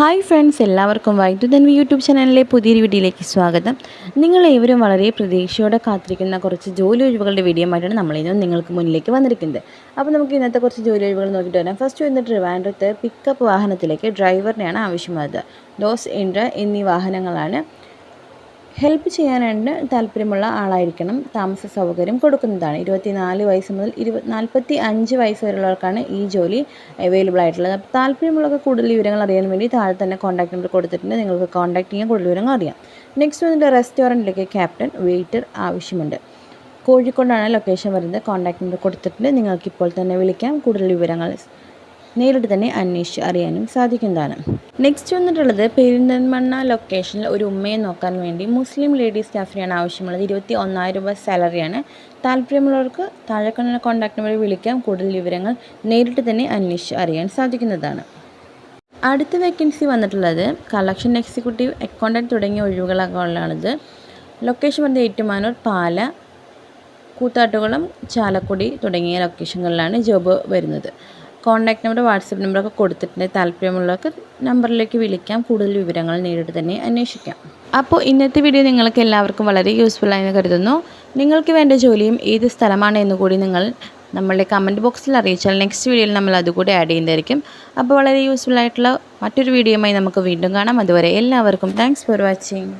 Hi friends എല്ലാവർക്കും വൈദ്യുതൻ YouTube ചാനലിലെ പുതിയൊരു വീഡിയോയിലേക്ക് സ്വാഗതം. നിങ്ങൾ ഏവരും വളരെ പ്രതീക്ഷയോടെ കാത്തിരിക്കുന്ന കുറച്ച് ജോലി ഒഴിവുകളുടെ വീഡിയോ ആയിട്ടാണ് നമ്മളിന്ന് നിങ്ങൾക്ക് മുന്നിലേക്ക് വന്നിരിക്കുന്നത്. അപ്പോൾ നമുക്ക് ഇന്നത്തെ കുറച്ച് ജോലി ഒഴിവുകൾ നോക്കിയിട്ട് വരാം. ഫസ്റ്റ് ഇന്ന് ട്രിവാൻഡ്രത്ത് പിക്കപ്പ് വാഹനത്തിലേക്ക് ഡ്രൈവറിനെയാണ് ആവശ്യമുള്ളത് ഡോസ് ഇൻഡ്ര എന്നീ വാഹനങ്ങളാണ്. ഹെൽപ്പ് ചെയ്യാനായിട്ട് താല്പര്യമുള്ള ആളായിരിക്കണം. താമസ സൗകര്യം കൊടുക്കുന്നതാണ്. ഇരുപത്തിനാല് വയസ്സ് മുതൽ ഇരുപത് നാൽപ്പത്തി അഞ്ച് വയസ്സ് വരെയുള്ളവർക്കാണ് ഈ ജോലി അവൈലബിൾ ആയിട്ടുള്ളത്. അപ്പോൾ താല്പര്യമുള്ളവർക്ക് കൂടുതൽ വിവരങ്ങൾ അറിയാൻ വേണ്ടി താഴെ തന്നെ കോൺടാക്ട് നമ്പർ കൊടുത്തിട്ടുണ്ട്. നിങ്ങൾക്ക് കോൺടാക്ട് ചെയ്യാൻ കൂടുതൽ വിവരങ്ങൾ അറിയാം. നെക്സ്റ്റ് വന്നിട്ട് റെസ്റ്റോറന്റിലേക്ക് ക്യാപ്റ്റൻ വെയിറ്റർ ആവശ്യമുണ്ട്. കോഴിക്കോടാണ് ലൊക്കേഷൻ വരുന്നത്. കോൺടാക്ട് നമ്പർ കൊടുത്തിട്ടുണ്ട്. നിങ്ങൾക്ക് ഇപ്പോൾ തന്നെ വിളിക്കാം. കൂടുതൽ വിവരങ്ങൾ നേരിട്ട് തന്നെ അന്വേഷിച്ച് അറിയാനും സാധിക്കുന്നതാണ് നെക്സ്റ്റ് വന്നിട്ടുള്ളത് പെരിന്തൽമണ്ണ ലൊക്കേഷനിൽ ഒരു ഉമ്മയെ നോക്കാൻ വേണ്ടി മുസ്ലിം ലേഡീസ് സ്റ്റാഫിനെയാണ് ആവശ്യമുള്ളത്. ഇരുപത്തി ഒന്നായിരം രൂപ സാലറിയാണ്. താല്പര്യമുള്ളവർക്ക് താഴെ കാണുന്ന കോൺടാക്ട് നമ്പറിൽ വിളിക്കാം. കൂടുതൽ വിവരങ്ങൾ നേരിട്ട് തന്നെ അന്വേഷിച്ച് അറിയാൻ സാധിക്കുന്നതാണ് അടുത്ത വേക്കൻസി വന്നിട്ടുള്ളത് കളക്ഷൻ എക്സിക്യൂട്ടീവ് അക്കൗണ്ടന്റ് തുടങ്ങിയ ഒഴിവുകളാണുള്ളത്. ലൊക്കേഷൻ വന്നത് ഏറ്റുമാനൂർ പാല കൂത്താട്ടുകുളം ചാലക്കുടി തുടങ്ങിയ ലൊക്കേഷനുകളിലാണ് ജോബ് വരുന്നത്. കോൺടാക്ട് നമ്പർ വാട്സപ്പ് നമ്പറൊക്കെ കൊടുത്തിട്ടുണ്ട്. താല്പര്യമുള്ളവർക്ക് നമ്പറിലേക്ക് വിളിക്കാം. കൂടുതൽ വിവരങ്ങൾ നേരിട്ട് തന്നെ അന്വേഷിക്കാം. അപ്പോൾ ഇന്നത്തെ വീഡിയോ നിങ്ങൾക്ക് എല്ലാവർക്കും വളരെ യൂസ്ഫുൾ ആയെന്ന് കരുതുന്നു. നിങ്ങൾക്ക് വേണ്ട ജോലിയും ഏത് സ്ഥലമാണ് എന്ന് കൂടി നിങ്ങൾ നമ്മളുടെ കമന്റ് ബോക്സിൽ അറിയിച്ചാൽ നെക്സ്റ്റ് വീഡിയോയിൽ നമ്മൾ അതുകൂടി ആഡ് ചെയ്യുന്നതായിരിക്കും. അപ്പോൾ വളരെ യൂസ്ഫുൾ ആയിട്ടുള്ള മറ്റൊരു വീഡിയോയുമായി നമുക്ക് വീണ്ടും കാണാം. അതുവരെ എല്ലാവർക്കും താങ്ക്സ് ഫോർ വാച്ചിങ്